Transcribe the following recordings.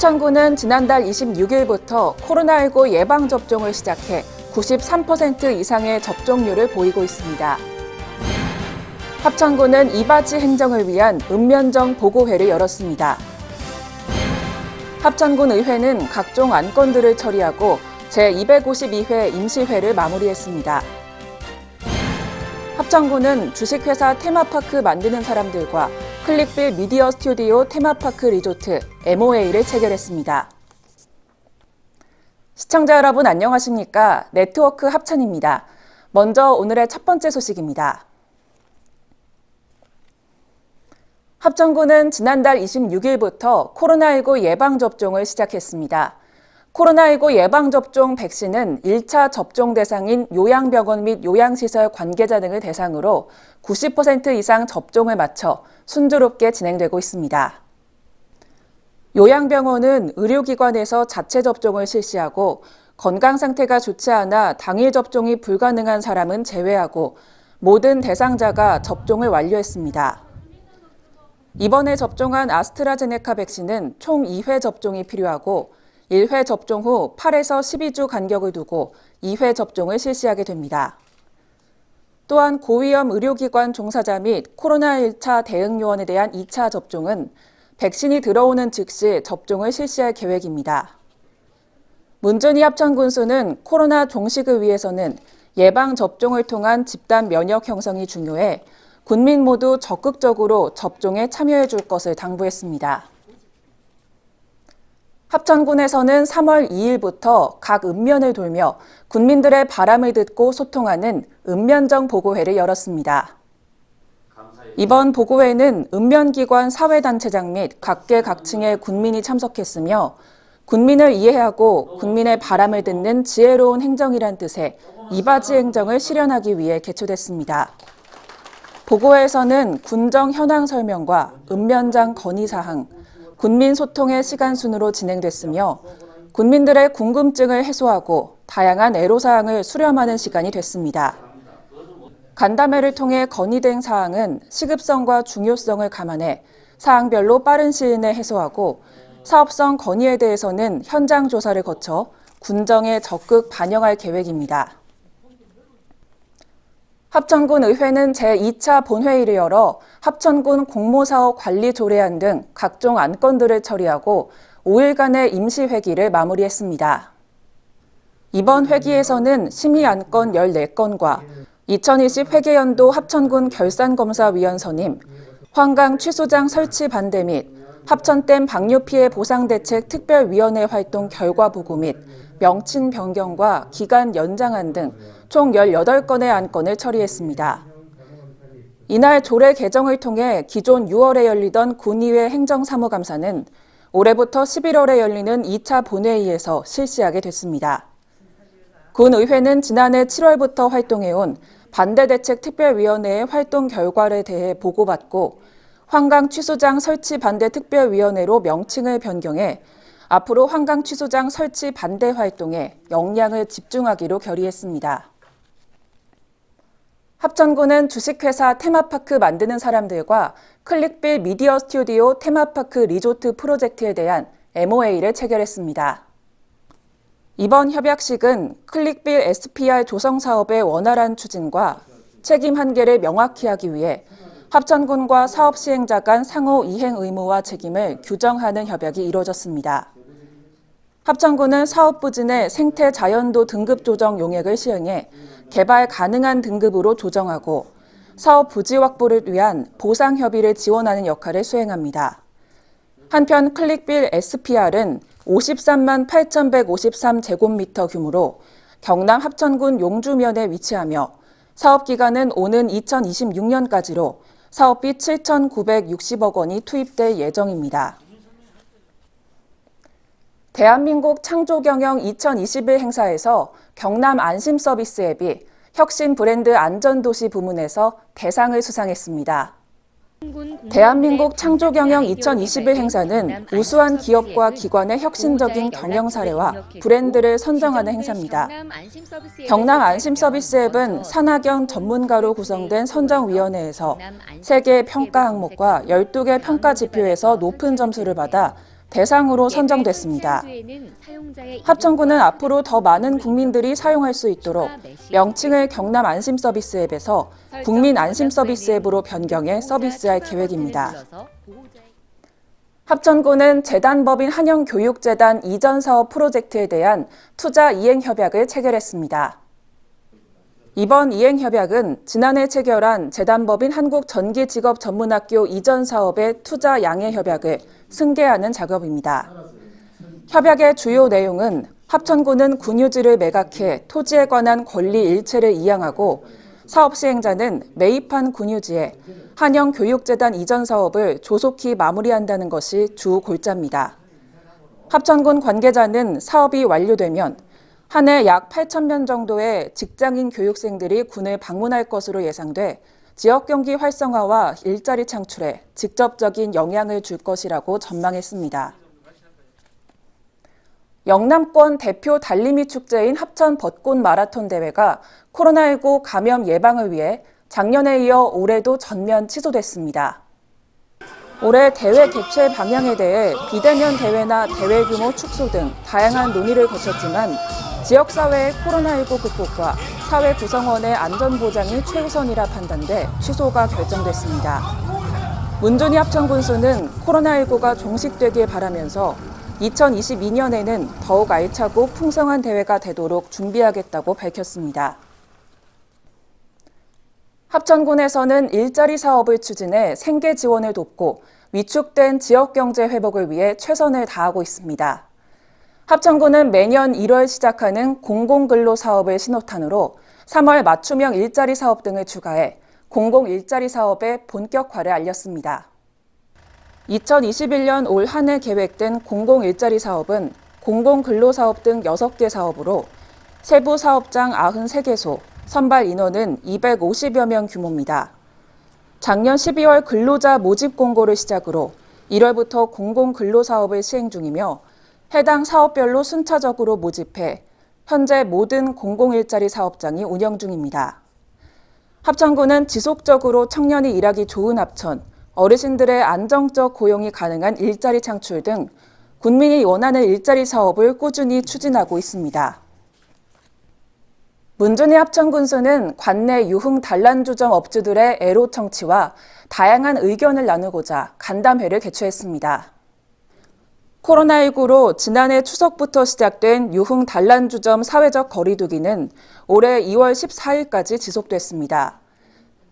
합천구는 지난달 26일부터 코로나19 예방접종을 시작해 93% 이상의 접종률을 보이고 있습니다. 합천구는 이바지 행정을 위한 읍면정 보고회를 열었습니다. 합천군 의회는 각종 안건들을 처리하고 제252회 임시회를 마무리했습니다. 합천구는 주식회사 테마파크 만드는 사람들과 클릭빌 미디어 스튜디오 테마파크 리조트 MOA를 체결했습니다. 시청자 여러분 안녕하십니까? 네트워크 합천입니다. 먼저 오늘의 첫 번째 소식입니다. 합천구는 지난달 26일부터 코로나19 예방접종을 시작했습니다. 코로나19 예방접종 백신은 1차 접종 대상인 요양병원 및 요양시설 관계자 등을 대상으로 90% 이상 접종을 마쳐 순조롭게 진행되고 있습니다. 요양병원은 의료기관에서 자체 접종을 실시하고 건강 상태가 좋지 않아 당일 접종이 불가능한 사람은 제외하고 모든 대상자가 접종을 완료했습니다. 이번에 접종한 아스트라제네카 백신은 총 2회 접종이 필요하고 1회 접종 후 8에서 12주 간격을 두고 2회 접종을 실시하게 됩니다. 또한 고위험 의료기관 종사자 및 코로나 1차 대응 요원에 대한 2차 접종은 백신이 들어오는 즉시 접종을 실시할 계획입니다. 문준희 합천군수는 코로나 종식을 위해서는 예방 접종을 통한 집단 면역 형성이 중요해 군민 모두 적극적으로 접종에 참여해 줄 것을 당부했습니다. 합천군에서는 3월 2일부터 각 읍면을 돌며 군민들의 바람을 듣고 소통하는 읍면정 보고회를 열었습니다. 이번 보고회는 읍면기관 사회단체장 및 각계각층의 군민이 참석했으며 군민을 이해하고 군민의 바람을 듣는 지혜로운 행정이란 뜻의 이바지 행정을 실현하기 위해 개최됐습니다. 보고회에서는 군정 현황 설명과 읍면장 건의 사항, 군민 소통의 시간 순으로 진행됐으며 군민들의 궁금증을 해소하고 다양한 애로사항을 수렴하는 시간이 됐습니다. 간담회를 통해 건의된 사항은 시급성과 중요성을 감안해 사항별로 빠른 시일 내 해소하고 사업성 건의에 대해서는 현장 조사를 거쳐 군정에 적극 반영할 계획입니다. 합천군 의회는 제2차 본회의를 열어 합천군 공모사업 관리 조례안 등 각종 안건들을 처리하고 5일간의 임시회기를 마무리했습니다. 이번 회기에서는 심의 안건 14건과 2020 회계연도 합천군 결산검사위원 선임, 환강 취소장 설치 반대 및 합천댐 방류 피해 보상 대책 특별위원회 활동 결과 보고 및 명칭 변경과 기간 연장안 등 총 18건의 안건을 처리했습니다. 이날 조례 개정을 통해 기존 6월에 열리던 군의회 행정사무감사는 올해부터 11월에 열리는 2차 본회의에서 실시하게 됐습니다. 군의회는 지난해 7월부터 활동해온 반대대책특별위원회의 활동 결과에 대해 보고받고 환강 취소장 설치 반대 특별위원회로 명칭을 변경해 앞으로 환강 취소장 설치 반대 활동에 역량을 집중하기로 결의했습니다. 합천구는 주식회사 테마파크 만드는 사람들과 클릭빌 미디어 스튜디오 테마파크 리조트 프로젝트에 대한 MOA를 체결했습니다. 이번 협약식은 클릭빌 SPR 조성 사업의 원활한 추진과 책임 한계를 명확히 하기 위해 합천군과 사업 시행자 간 상호 이행 의무와 책임을 규정하는 협약이 이루어졌습니다. 합천군은 사업 부진의 생태 자연도 등급 조정 용액을 시행해 개발 가능한 등급으로 조정하고 사업 부지 확보를 위한 보상 협의를 지원하는 역할을 수행합니다. 한편 클릭빌 SPR은 53만 8,153제곱미터 규모로 경남 합천군 용주면에 위치하며 사업 기간은 오는 2026년까지로 사업비 7,960억 원이 투입될 예정입니다. 대한민국 창조경영 2021 행사에서 경남 안심 서비스 앱이 혁신 브랜드 안전도시 부문에서 대상을 수상했습니다. 대한민국 창조경영 2021 행사는 우수한 기업과 기관의 혁신적인 경영 사례와 브랜드를 선정하는 행사입니다. 경남 안심서비스 앱은 산하경 전문가로 구성된 선정위원회에서 3개 평가 항목과 12개 평가 지표에서 높은 점수를 받아 대상으로 선정됐습니다. 합천군은 앞으로 더 많은 국민들이 사용할 수 있도록 명칭을 경남 안심 서비스 앱에서 국민 안심 서비스 앱으로 변경해 서비스할 계획입니다. 합천군은 재단법인 한영교육재단 이전 사업 프로젝트에 대한 투자 이행 협약을 체결했습니다. 이번 이행 협약은 지난해 체결한 재단법인 한국전기직업전문학교 이전 사업의 투자 양해 협약을 승계하는 작업입니다. 협약의 주요 내용은 합천군은 군유지를 매각해 토지에 관한 권리 일체를 이양하고 사업 시행자는 매입한 군유지에 한영교육재단 이전 사업을 조속히 마무리한다는 것이 주 골자입니다. 합천군 관계자는 사업이 완료되면 한 해 약 8천 명 정도의 직장인 교육생들이 군을 방문할 것으로 예상돼 지역 경기 활성화와 일자리 창출에 직접적인 영향을 줄 것이라고 전망했습니다. 영남권 대표 달리미 축제인 합천 벚꽃 마라톤 대회가 코로나19 감염 예방을 위해 작년에 이어 올해도 전면 취소됐습니다. 올해 대회 개최 방향에 대해 비대면 대회나 대회 규모 축소 등 다양한 논의를 거쳤지만 지역사회의 코로나19 극복과 사회 구성원의 안전보장이 최우선이라 판단돼 취소가 결정됐습니다. 문준희 합천군수는 코로나19가 종식되길 바라면서 2022년에는 더욱 알차고 풍성한 대회가 되도록 준비하겠다고 밝혔습니다. 합천군에서는 일자리 사업을 추진해 생계 지원을 돕고 위축된 지역 경제 회복을 위해 최선을 다하고 있습니다. 합천군은 매년 1월 시작하는 공공근로 사업을 신호탄으로 3월 맞춤형 일자리 사업 등을 추가해 공공 일자리 사업의 본격화를 알렸습니다. 2021년 올 한 해 계획된 공공 일자리 사업은 공공 근로 사업 등 6개 사업으로 세부 사업장 93개소, 선발 인원은 250여 명 규모입니다. 작년 12월 근로자 모집 공고를 시작으로 1월부터 공공 근로 사업을 시행 중이며 해당 사업별로 순차적으로 모집해 현재 모든 공공일자리 사업장이 운영 중입니다. 합천군은 지속적으로 청년이 일하기 좋은 합천, 어르신들의 안정적 고용이 가능한 일자리 창출 등 국민이 원하는 일자리 사업을 꾸준히 추진하고 있습니다. 문준희 합천군수는 관내 유흥 단란주점 업주들의 애로 청취와 다양한 의견을 나누고자 간담회를 개최했습니다. 코로나19로 지난해 추석부터 시작된 유흥 단란주점 사회적 거리두기는 올해 2월 14일까지 지속됐습니다.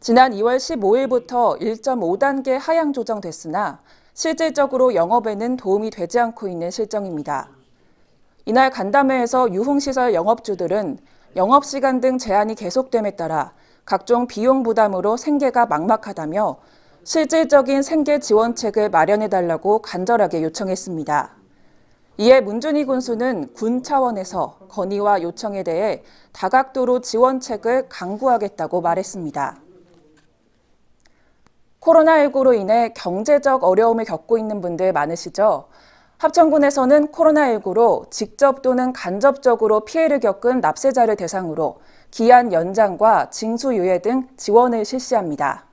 지난 2월 15일부터 1.5단계 하향 조정됐으나 실질적으로 영업에는 도움이 되지 않고 있는 실정입니다. 이날 간담회에서 유흥시설 영업주들은 영업시간 등 제한이 계속됨에 따라 각종 비용 부담으로 생계가 막막하다며 실질적인 생계 지원책을 마련해달라고 간절하게 요청했습니다. 이에 문준희 군수는 군 차원에서 건의와 요청에 대해 다각도로 지원책을 강구하겠다고 말했습니다. 코로나19로 인해 경제적 어려움을 겪고 있는 분들 많으시죠? 합천군에서는 코로나19로 직접 또는 간접적으로 피해를 겪은 납세자를 대상으로 기한 연장과 징수유예 등 지원을 실시합니다.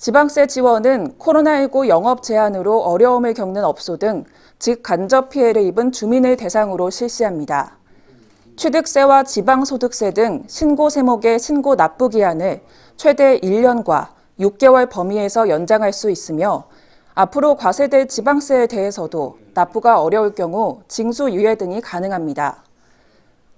지방세 지원은 코로나19 영업 제한으로 어려움을 겪는 업소 등 직간접 피해를 입은 주민을 대상으로 실시합니다. 취득세와 지방소득세 등 신고 세목의 신고 납부 기한을 최대 1년과 6개월 범위에서 연장할 수 있으며 앞으로 과세될 지방세에 대해서도 납부가 어려울 경우 징수 유예 등이 가능합니다.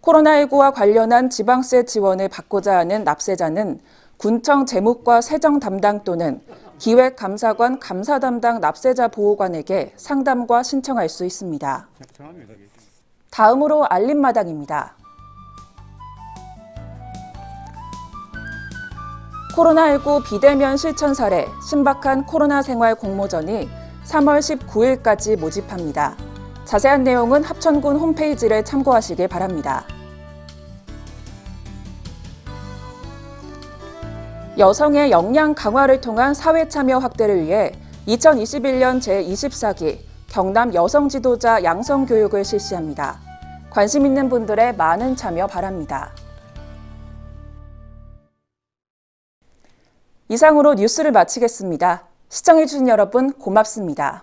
코로나19와 관련한 지방세 지원을 받고자 하는 납세자는 군청 재무과 세정 담당 또는 기획감사관 감사 담당 납세자 보호관에게 상담과 신청할 수 있습니다. 다음으로 알림마당입니다. 코로나19 비대면 실천 사례 신박한 코로나 생활 공모전이 3월 19일까지 모집합니다. 자세한 내용은 합천군 홈페이지를 참고하시길 바랍니다. 여성의 역량 강화를 통한 사회 참여 확대를 위해 2021년 제24기 경남 여성 지도자 양성 교육을 실시합니다. 관심 있는 분들의 많은 참여 바랍니다. 이상으로 뉴스를 마치겠습니다. 시청해주신 여러분 고맙습니다.